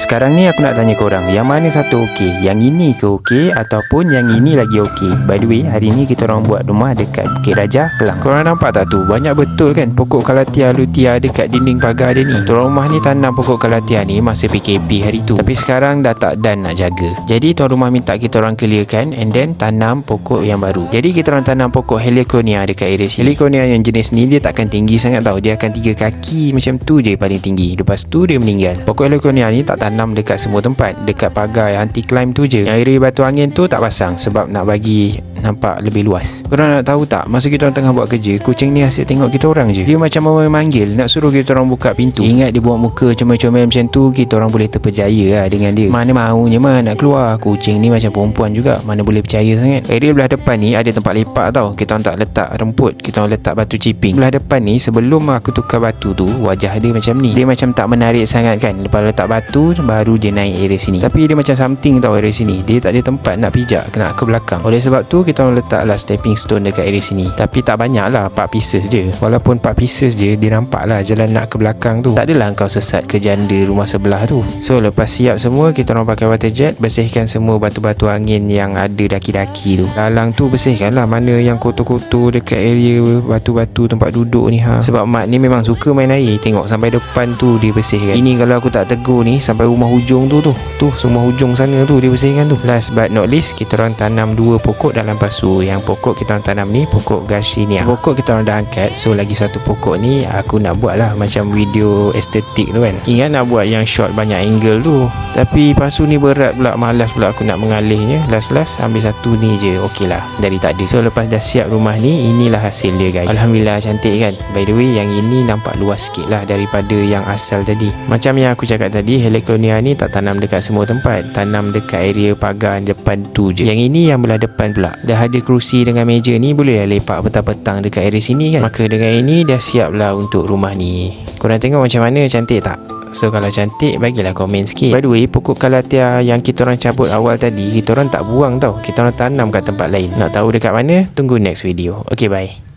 Sekarang ni aku nak tanya korang Yang mana satu okey Yang ini ke okey Ataupun yang ini lagi okey By the way Hari ni kita orang buat rumah Dekat Bukit Raja Kelang. Korang nampak tak tu? Banyak betul kan? Pokok kalatia lutia Dekat dinding pagar dia ni. Tuan rumah ni tanam pokok kalatia ni Masa PKP hari tu. Tapi sekarang dah tak dan nak jaga. Jadi tuan rumah minta kita orang clearkan And then tanam pokok yang baru. Jadi kita orang tanam pokok Heliconia Dekat area sini. Heliconia yang jenis ni Dia takkan tinggi sangat tau. Dia akan tiga kaki Macam tu je paling tinggi. Lepas tu dia meninggal. Pokok Heliconia ni tak tanam dekat semua tempat. Dekat pagar anti climb tu je. Yang area batu angin tu tak pasang Sebab nak bagi nampak lebih luas. Korang nak tahu tak Masa kita orang tengah buat kerja Kucing ni asyik tengok kita orang je. Dia macam mau memanggil Nak suruh kita orang buka pintu. Ingat dia buat muka comel-comel macam tu Kita orang boleh terpercaya lah dengan dia. Mana maunya mah nak keluar. Kucing ni macam perempuan juga Mana boleh percaya sangat. Area belah depan ni ada tempat lepak tau. Kita orang tak letak rumput Kita orang letak batu ciping. Belah depan ni sebelum aku tukar batu tu Wajah dia macam ni. Dia macam tak menarik sangat kan. Lepas letak batu Baru dia naik area sini. Tapi dia macam something tau area sini. Dia tak ada tempat nak pijak Kena ke belakang. Oleh sebab tu kita orang letaklah stepping stone dekat area sini. Tapi tak banyak lah 4 pieces je. Walaupun 4 pieces je Dia nampak lah jalan nak ke belakang tu. Tak adalah kau sesat ke janda rumah sebelah tu. So lepas siap semua Kita orang pakai water jet Bersihkan semua batu-batu angin yang ada daki-daki tu. Lalang tu bersihkan lah Mana yang kotor-kotor dekat area batu-batu tempat duduk ni ha. Sebab mak ni memang suka main air. Tengok sampai depan tu dia bersihkan. Ini kalau aku tak tegur ni Sampai rumah hujung tu tu. Tu semua hujung sana tu dia bersihkan tu. Last but not least Kita orang tanam dua pokok dalam pasu Yang pokok kita orang tanam ni Pokok garcinia Pokok kita orang dah angkat So lagi satu pokok ni Aku nak buat lah Macam video estetik tu kan. Ingat nak buat yang shot banyak angle tu? Tapi pasu ni berat pula Malas pula aku nak mengalihnya. Last-last ambil satu ni je Okey lah. Dari tadi So lepas dah siap rumah ni Inilah hasil dia guys. Alhamdulillah cantik kan? By the way yang ini nampak luas sikit lah Daripada yang asal tadi. Macam yang aku cakap tadi Heliconia ni tak tanam dekat semua tempat. Tanam dekat area pagar depan tu je. Yang ini yang belah depan pula Dah ada kerusi dengan meja ni Boleh lah lepak petang-petang dekat area sini kan? Maka dengan ini dah siap lah untuk rumah ni. Korang tengok macam mana cantik tak? So kalau cantik bagilah komen sikit. By the way pokok kalatia yang kita orang cabut awal tadi Kita orang tak buang tau. Kita orang tanam kat tempat lain. Nak tahu dekat mana? Tunggu next video. Okay bye